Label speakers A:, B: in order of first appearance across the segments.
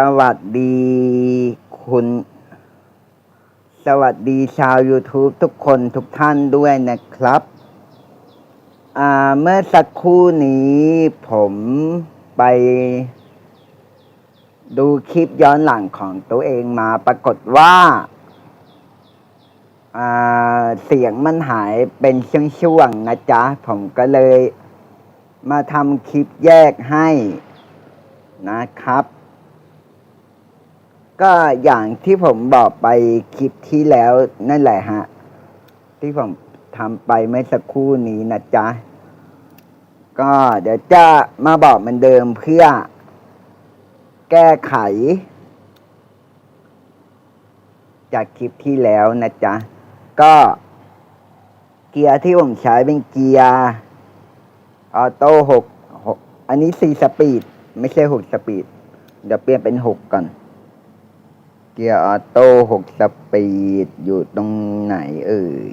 A: สวัสดีคุณ สวัสดีชาว YouTube ทุกคนทุกท่านด้วยนะครับ เมื่อสักครู่นี้ผมไป ดูคลิปย้อนหลังของตัวเองมาปรากฏว่าอ่าเสียงมันหายเป็นช่วงๆนะจ๊ะ ผมก็เลยมาทำคลิปแยกให้นะครับ ก็อย่างที่ผมบอกไปคลิปที่แล้วนั่นแหละฮะ ที่ผมทำไปเมื่อสักครู่นี้นะจ๊ะ ก็เดี๋ยวจะมาบอกเหมือนเดิมเพื่อ แก้ไข จากคลิปที่แล้วนะจ๊ะ ก็เกียร์ที่ผมใช้เป็นเกียร์ออโต้หกหกอันนี้สี่สปีด ไม่ใช่หกสปีด เดี๋ยวเปลี่ยนเป็นหกก่อน เกียร์ออโต้หกสปีด อยู่ตรงไหนเอ่ย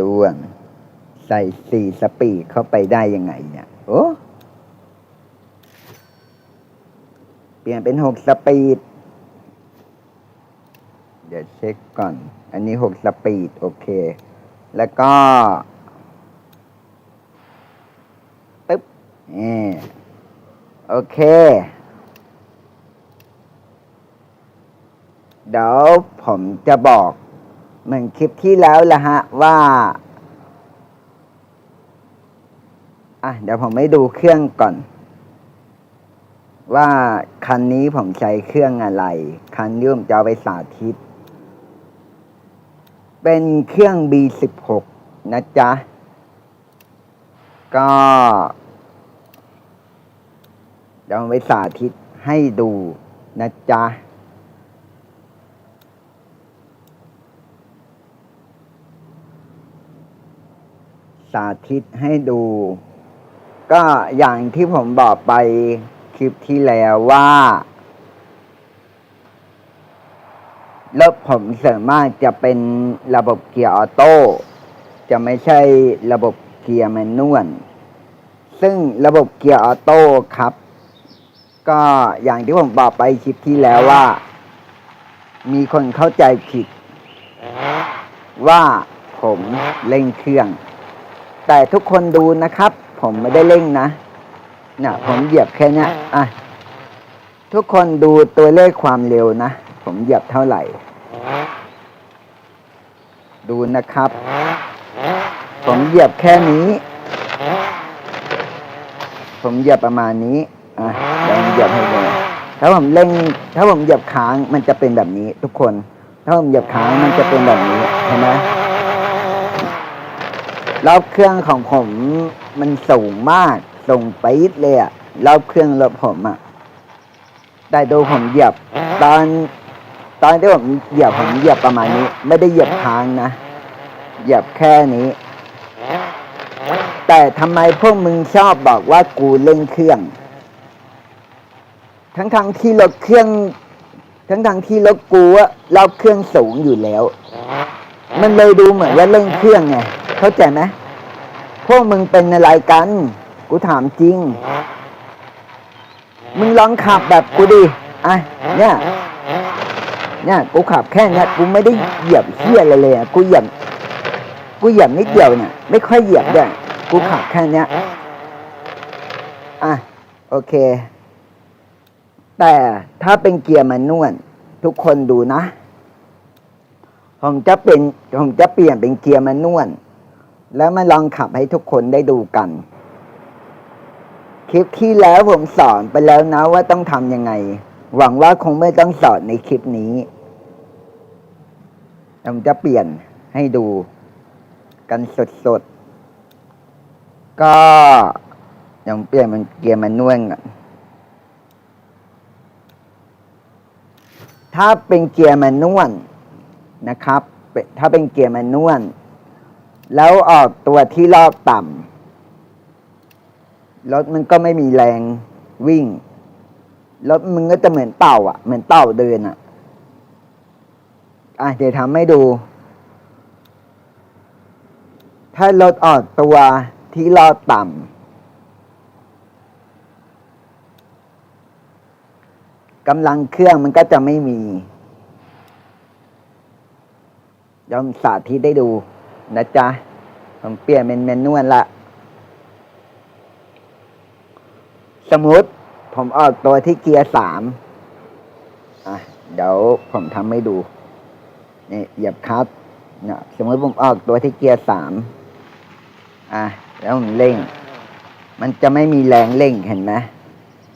A: ดูอะใส่สี่สปีดเข้าไปได้ยังไงเนี่ยโอ้เปลี่ยนเป็นหกสปีด เดี๋ยวเช็คก่อน อันนี้หกสปีด โอเค แล้วก็ปึ๊บนี่โอเค ดี๋ยวผมจะบอกเหมือนคลิปที่แล้วแหละฮะว่าอะเดี๋ยวผมไม่ดูเครื่องก่อน ว่าคันนี้ผมใช้เครื่องอะไร คันนี้ผมจะเอาไปสาธิต เป็นเครื่อง B16 นะจ๊ะ ก็เดี๋ยวเอาไปสาธิตให้ดูนะจ๊ะาธิตให้ดู ก็อย่างที่ผมบอกไปคลิปที่แล้วว่ารถผมส่วนมากจะเป็นระบบเกียร์ออโต้ จะไม่ใช่ระบบเกียร์แมนนวลซึ่งระบบเกียร์ออโต้ครับ ก็อย่างที่ผมบอกไปคลิปที่แล้วว่า มีคนเข้าใจผิด ว่าผมเร่งเครื่อง แต่ทุกคนดูนะครับ ผมไม่ได้เร่งนะเนี่ยผมเหยียบแค่เนี้ยอะทุกคนดูตัวเลขความเร็วนะ ผมเหยียบเท่าไหร่ ดูนะครับ ผมเหยียบแค่นี้ ผมเหยียบประมาณนี้อะเดี๋ยวผมเหยียบให้ดูถ้าผมเร่ง ถ้าผมเหยียบค้างมันจะเป็นแบบนี้ ทุกคน ถ้าผมเหยียบค้างมันจะเป็นแบบนี้เห็นไหม รอบเครื่องของผมมันสูงมากสูงปี๊ดเลยอะรอบเครื่องรถผมอะแต่ดูผมเหยียบ ตอน ตอนที่ผมเหยียบผมเหยียบประมาณนี้ ไม่ได้เหยียบค้างนะเหยียบแค่นี้ แต่ทำไมพวกมึงชอบบอกว่ากูเร่งเครื่อง ทั้งทงที่รถเครื่อง ทั้งทงที่รถกูอะรอบเครื่องสูงอยู่แล้ว มันเลยดูเหมือนว่าเร่งเครื่องไง เข้าใจไหมพวกมึงเป็นอะไรกัน กูถามจริง มึงลองขับแบบกูดิอะเนี่ยเนี่ยกูขับแค่เนี้ยกูไม่ได้เหยียบเฮียอะไรเลยอะกูเหยียบกูเหยียบนิดเดียวเนี่ยไม่ค่อยเหยียบด้วยกูขับแค่เนี้ยอะโอเค แต่ถ้าเป็นเกียร์มันนวลทุกคนดูนะ ผมจะเป็นผมจะเปลี่ยนเป็นเกียร์มันนวล แล้วมาลองขับให้ทุกคนได้ดูกัน คลิปที่แล้วผมสอนไปแล้วนะว่าต้องทำยังไง หวังว่าคงไม่ต้องสอนในคลิปนี้ผมจะเปลี่ยนให้ดูกันสดๆ ก็ยังเปลี่ยนเป็นเกียร์แมันนวลก่อนถ้าเป็นเกียร์แมนนวลนะครับ ถ้าเป็นเกียร์แมนนวล แล้วออกตัวที่รอบต่ำรถมันก็ไม่มีแรงวิ่ง รถมึงก็จะเหมือนเต่า อะ เหมือนเต่าเดินอะ อะเดี๋ยวทำให้ดู ถ้ารถออกตัวที่รอบต่ำกำลังเครื่องมันก็จะไม่มียอมสาธิตได้ดู นะจ๊ะ ผมเปลี่ยนเป็นเมนนวลละ สมมติผมออกตัวที่เกียร์สามอะ เดี๋ยวผมทำให้ดู นี่เหยียบคับเนี่ยสมมติผมออกตัวที่เกียร์สามอะ แล้วผมเร่ง มันจะไม่มีแรงเร่งเห็นไหม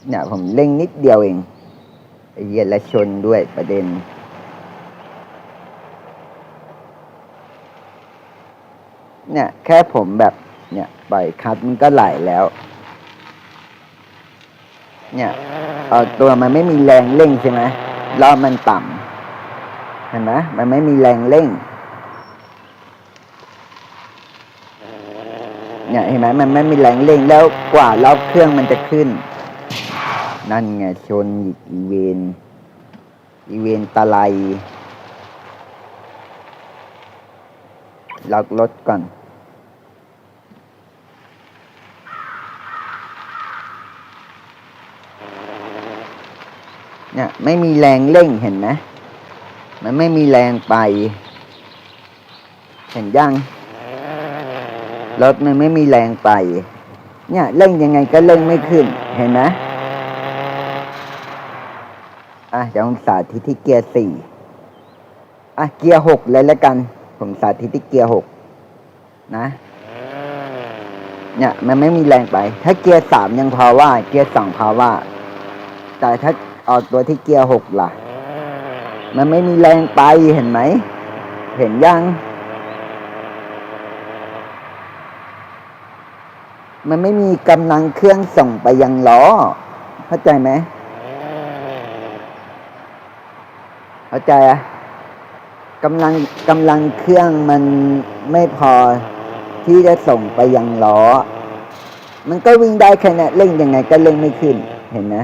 A: เนี่ยผมเร่งนิดเดียวเองไอ้เหยียดและชนด้วยประเด็น เนี่ย แค่ผมแบบเนี่ยปล่อยคัดมันก็ไหลแล้ว เนี่ยเออตัวมันไม่มีแรงเร่งใช่ไหมรอบมันต่ำเห็นไหมมันไม่มีแรงเร่ง เนี่ยเห็นไหมมันไม่มีแรงเร่งแล้วกว่ารอบเครื่องมันจะขึ้น นั่นไงชนอีกอีเวนอีเวนตะไลล็อกรถก่อน เนี่ยไม่มีแรงเร่งเห็นไหมมันไม่มีแรงไป เห็นยังรถมันไม่มีแรงไป เนี่ยเร่งยังไงก็เร่งไม่ขึ้น เห็นไหมอะเดี๋ยวผมสาธิตที่เกียร์สี่อะเกียร์หกเลยล้วกัน ผมสาธิตที่เกียร์หกนะ เนี่ยมันไม่มีแรงไป ถ้าเกียร์สามยังพอว่า เกียร์สองพอว่า แต่ถ้า เอาตัวที่เกียร์หกล่ะ มันไม่มีแรงไปเห็นไหม เห็นยัง มันไม่มีกำลังเครื่องส่งไปยังล้อ เข้าใจไหม เข้าใจอะกำลังกำลังเครื่องมันไม่พอที่จะส่งไปยังล้อ มันก็วิ่งได้แค่นั้นเร่งยังไงก็เร่งไม่ขึ้น เห็นไหม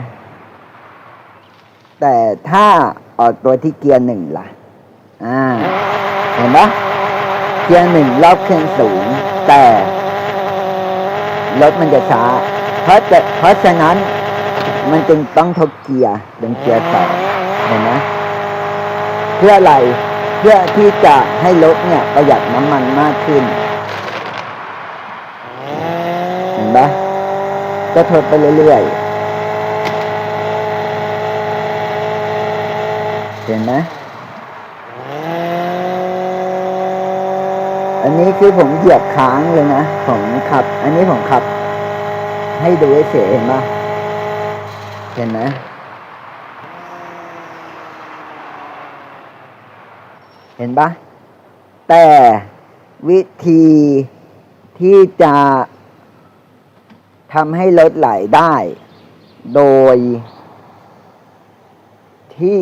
A: แต่ถ้าออกตัวที่เกียร์หนึ่งล่ะ อ่า เห็นปะเกียร์หนึ่งรอบเครื่องสูง แต่รถมันจะช้า เพราะจะเพราะฉะนั้นมันจึงต้องทบเกียร์เป็นเกียร์สองเห็นไหมเพื่ออะไรเพื่อที่จะให้รถเนี่ยประหยัดน้ำมันมากขึ้น เห็นปะก็ทดไปเรื่อยๆ เห็นไหมอันนี้คือผมเหยียบค้างเลยนะผมขับ อันนี้ผมขับ ให้ดูเฉยๆเห็นปะเห็นไหมเห็นปะแต่วิธีที่จะทำให้รถไหลได้ โดยที่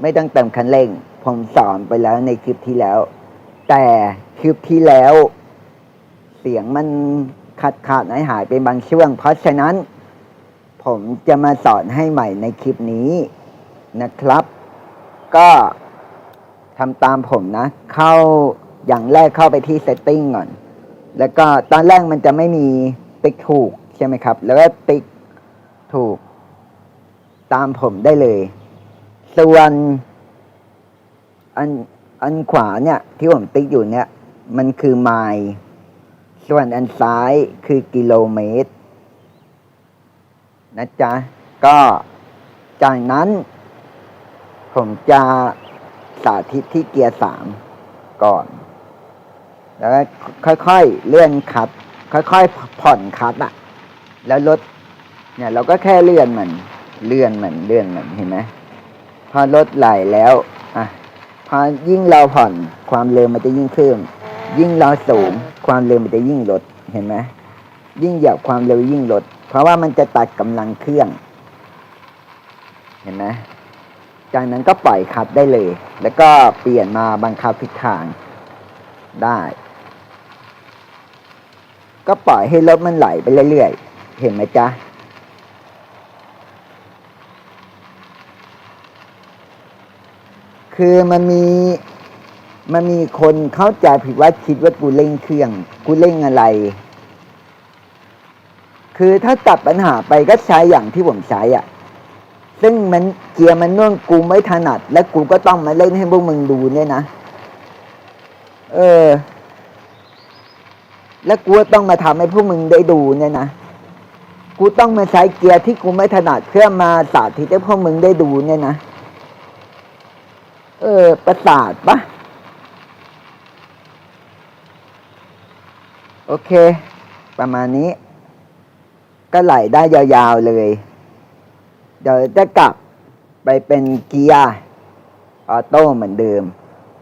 A: ไม่ต้องเติมคันเร่ง ผมสอนไปแล้วในคลิปที่แล้ว แต่คลิปที่แล้ว เสียงมันขาดขาดหายหายไปบางช่วง เพราะฉะนั้น ผมจะมาสอนให้ใหม่ในคลิปนี้นะครับ ก็ทำตามผมนะ เข้าอย่างแรกเข้าไปที่ setting ก่อน แล้วก็ตอนแรกมันจะไม่มีติ๊กถูกใช่ไหมครับ แล้วก็ติ๊กถูกตามผมได้เลย ส่วนอันอันขวาเนี่ยที่ผมติ๊กอยู่เนี่ย มันคือไมล์ส่วนอันซ้ายคือกิโลเมตร นะจ๊ะ ก็จากนั้น ผมจะสาธิตที่เกียร์สามก่อน แล้วค่อยๆเลื่อนคัดค่อยๆผ่อนคัดอะแล้วรถเนี่ยเราก็แค่เลื่อนมัน เลื่อนมันเลื่อนมันเห็นไหม อรถไหลแล้วอะพอยิ่งเราผ่อนความเร็วมันจะยิ่งเพิ่ม ยิ่งเราสูงความเร็วมันจะยิ่งลดเห็นไหมยิ่งเหยียบความเร็วยิ่งลด เพราะว่ามันจะตัดกำลังเครื่อง เห็นไหมจากนั้นก็ปล่อยคัดได้เลย แล้วก็เปลี่ยนมาบังคับทิศทางได้ ก็ปล่อยให้รถมันไหลไปเรื่อยๆ เห็นไหมจ๊ะ คือมันมีมันมีคนเข้าใจผิดว่าคิดว่ากูเร่งเครื่อง กูเร่งอะไร คือถ้าตัดปัญหาไปก็ใช้อย่างที่ผมใช้อะ ซึ่งมันเกียร์มันน่วงกูไม่ถนัด และกูก็ต้องมาเล่นให้พวกมึงดูเนี่ยนะ เออ แล้วกูต้องมาทำให้พวกมึงได้ดูเนี่ยนะ กูต้องมาใช้เกียร์ที่กูไม่ถนัดเพื่อมาสาธิตให้พวกมึงได้ดูเนี่ยนะ เออ ประสาทปะโอเค ประมาณนี้ ก็ไหลได้ยาวๆเลย เดี๋ยวจะกลับไปเป็นเกียร์ออโต้เหมือนเดิม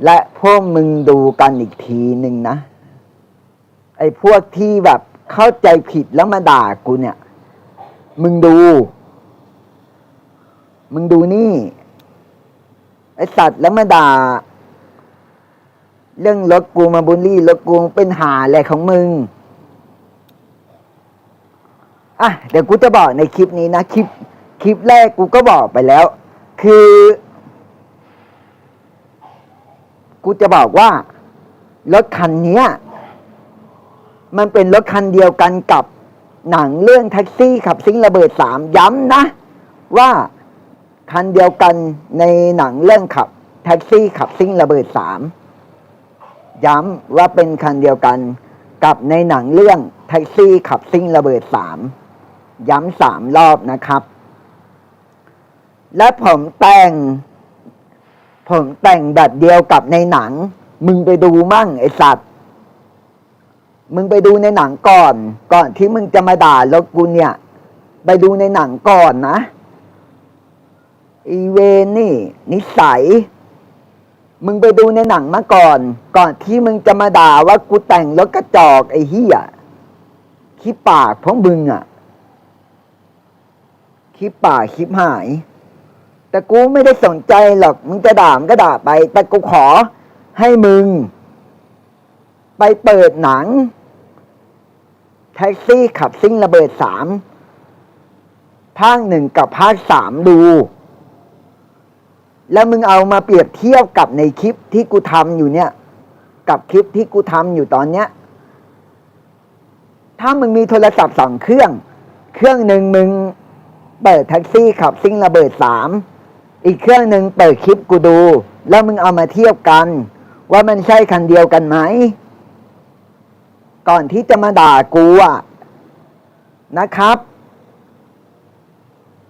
A: และพวกมึงดูกันอีกทีหนึ่งนะ ไอ้พวกที่แบบเข้าใจผิดแล้วมาด่ากูเนี่ย มึงดู มึงดูนี่ ไอ้สัตว์แล้วมาด่า เรื่องรถกูมาบุลลี่รถกูเป็นหาอะไรของมึง อะ เดี๋ยวกูจะบอกในคลิปนี้นะ คลิป คลิปแรกกูก็บอกไปแล้ว คือ กูจะบอกว่ารถคันนี้มันเป็นรถคันเดียวกันกับหนังเรื่องแท็กซี่ขับซิ่งระเบิดสามย้ำนะ ว่า คันเดียวกันในหนังเรื่องขับ แท็กซี่ขับซิ่งระเบิดสามย้ำว่าเป็นคันเดียวกันกับในหนังเรื่องแท็กซี่ขับซิ่งระเบิดสามย้ำสามรอบนะครับ และผมแต่ง ผมแต่งแบบเดียวกับในหนัง มึงไปดูมั่งไอสัตว์ มึงไปดูในหนังก่อน ก่อนที่มึงจะมาด่ารถกูเนี่ย ไปดูในหนังก่อนนะ อีเวนนี่ นิสัย มึงไปดูในหนังมาก่อน ก่อนที่มึงจะมาด่าว่ากูแต่งรถกระจอกไอ้เหี้ยขี้ปากพวกมึงอะขี้ปากขี้หาย แต่กูไม่ได้สนใจหรอก มึงจะด่ามก็ด่าไป แต่กูขอให้มึง ไปเปิดหนัง แท็กซี่ขับซิ่งระเบิดสามภาคหนึ่งกับภาคสามดู แล้วมึงเอามาเปรียบเทียบกับในคลิปที่กูทำอยู่เนี่ย กับคลิปที่กูทำอยู่ตอนเนี้ย ถ้ามึงมีโทรศัพท์สองเครื่อง เครื่องหนึ่งมึงเปิดแท็กซี่ขับซิ่งระเบิดสามอีกเครื่องหนึ่งเปิดคลิปกูดู แล้วมึงเอามาเทียบกัน ว่ามันใช่คันเดียวกันไหม ก่อนที่จะมาด่ากูอะนะครับ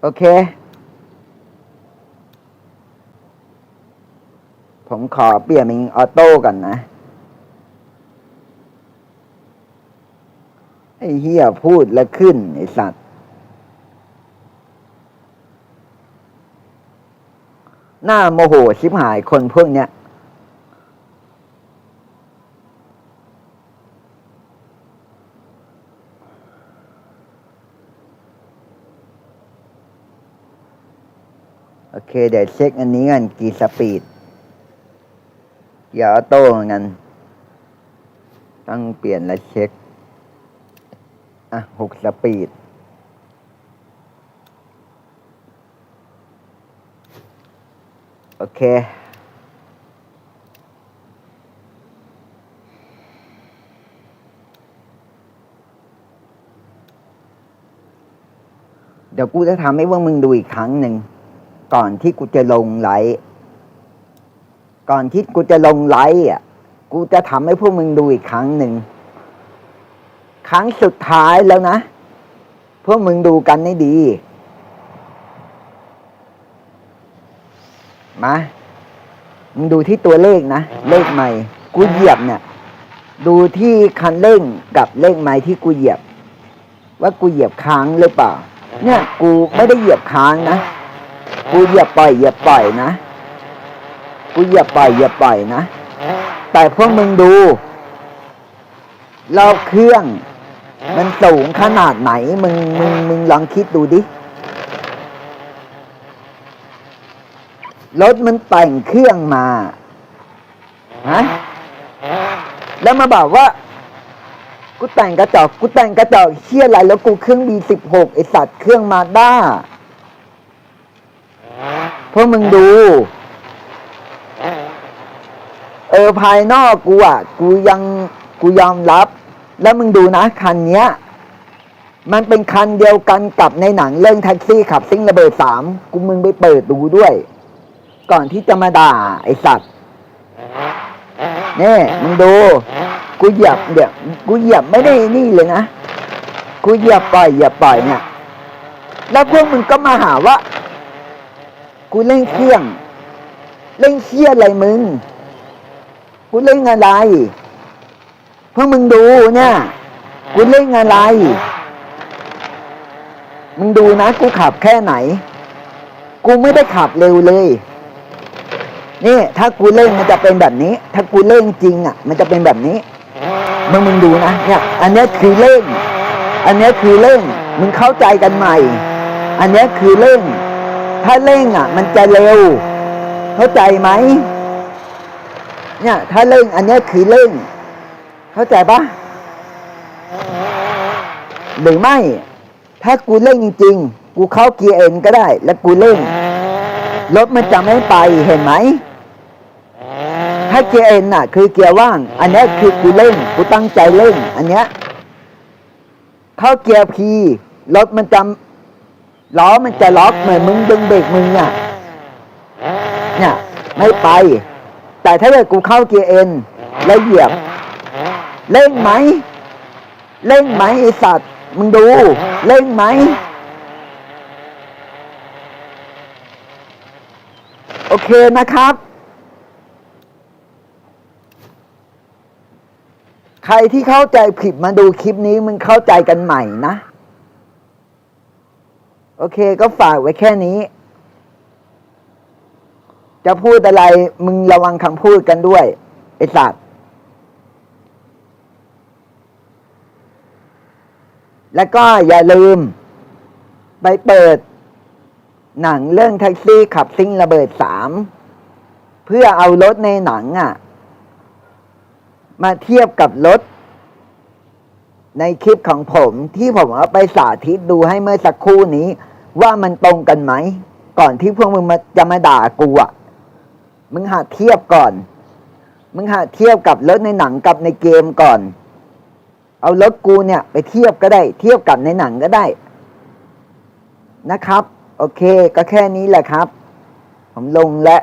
A: โอเค ผมขอเปลี่ยนเป็นออโต้ก่อนนะ ไอ้เฮียพูดแล้วขึ้น ไอ้สัตว์ หน้าโมโหชิบหายคนพวกเนี้ยโอเค เดี๋ยวเช็คอันนี้กันกี่สปีด เกียร์ออโต้เหมือนกัน ต้องเปลี่ยนและเช็ค อะหกสปีด โอเคเดี๋ยวกูจะทำให้พวกมึงดูอีกครั้งหนึ่ง ก่อนที่กูจะลงไลฟ์ ก่อนที่กูจะลงไลฟ์อะ กูจะทำให้พวกมึงดูอีกครั้งหนึ่ง ครั้งสุดท้ายแล้วนะ พวกมึงดูกันให้ดี มา มึงดูที่ตัวเลขนะ เลขใหม่ กูเหยียบเนี่ย ดูที่คันเร่งกับเลขไม้ที่กูเหยียบ ว่ากูเหยียบค้างหรือเปล่า เนี่ย กูไม่ได้เหยียบค้างนะ กูเหยียบปล่อยเหยียบปล่อยนะ กูเหยียบปล่อยเหยียบปล่อยนะ แต่พวกมึงดู รอบเครื่อง มันสูงขนาดไหน มึงมึงมึงลองคิดดูดิ รถมันแต่งเครื่องมาฮะแล้วมาบอกว่า กูแต่งกระจอก กูแต่งกระจอกเชี่ยอะไรแล้วกูเครื่อง B16 ไอสัตว์เครื่องมาด้าพวกมึงดู เออภายนอกกูอะกูยังกูยอมรับ แล้วมึงดูนะคันเนี้ย มันเป็นคันเดียวกันกับในหนังเรื่องแท็กซี่ขับซิ่งระเบิดสามกูมึงไปเปิดดูด้วย ก่อนที่จะมาด่าไอสัตว์นี่มึงดู กูเหยียบเดี๋ยวกูเหยียบไม่ได้นี่เลยนะกูเหยียบปล่อยเหยียบปล่อยเนี่ย แล้วพวกมึงก็มาหาว่า กูเล่นเครื่อง เล่นเชี่ยอะไรมึง กูเล่นอะไรเพวกมึงดูเนี่ยกูเล่นอะไร มึงดูนะกูขับแค่ไหน กูไม่ได้ขับเร็วเลยนี่ถ้ากูเล่นมันจะเป็นแบบนี้ ถ้ากูเล่นจริงอะ มันจะเป็นแบบนี้ มึงมึงดูนะเนี่ย อันนี้คือเล่น อันนี้คือเล่น มึงเข้าใจกันใหม่ อันนี้คือเล่น ถ้าเล่นอะ มันจะเร็ว เข้าใจไหม เนี่ยถ้าเล่นอันนี้คือเล่นเข้าใจปะหรือไม่ ถ้ากูเล่นจริงๆ กูเข้าเกียร์เอ็นก็ได้ แล้วกูเล่นรถมันจะไม่ไปเห็นไหม ถ้าเกียร์เอ็นน่ะ คือเกียร์ว่าง อันนี้คือกูเล่นกูตั้งใจเล่นอันเนี้ยเข้าเกียร์พีรถมันจะล้อมันจะล็อกเหมือนมึงดึงเบรกมึงอะเนี่ยไม่ไป แต่ถ้าเกิดกูเข้าเกียร์เอ็นแล้วเหยียบเล่นไหมเล่นไหมไอสัตว์ มึงดูเล่นไหม โอเคนะครับ ใครที่เข้าใจผิดมาดูคลิปนี้มึงเข้าใจกันใหม่นะ โอเคก็ฝากไว้แค่นี้ จะพูดอะไร มึงระวังคำพูดกันด้วย ไอ้สัตว์แล้วก็อย่าลืม ไปเปิด หนังเรื่องแท็กซี่ขับซิ่งระเบิดสาม เพื่อเอารถในหนังอะ มาเทียบกับรถ ในคลิปของผมที่ผมเอาไปสาธิตดูให้เมื่อสักครู่นี้ ว่ามันตรงกันไหม ก่อนที่พวกมึงมาจะมาด่ากูอะ มึงหาเทียบก่อน มึงหาเทียบกับรถในหนังกับในเกมก่อน เอารถกูเนี่ย ไปเทียบก็ได้ เทียบกับในหนังก็ได้ นะครับ โอเค ก็แค่นี้แหละครับ ผมลงและ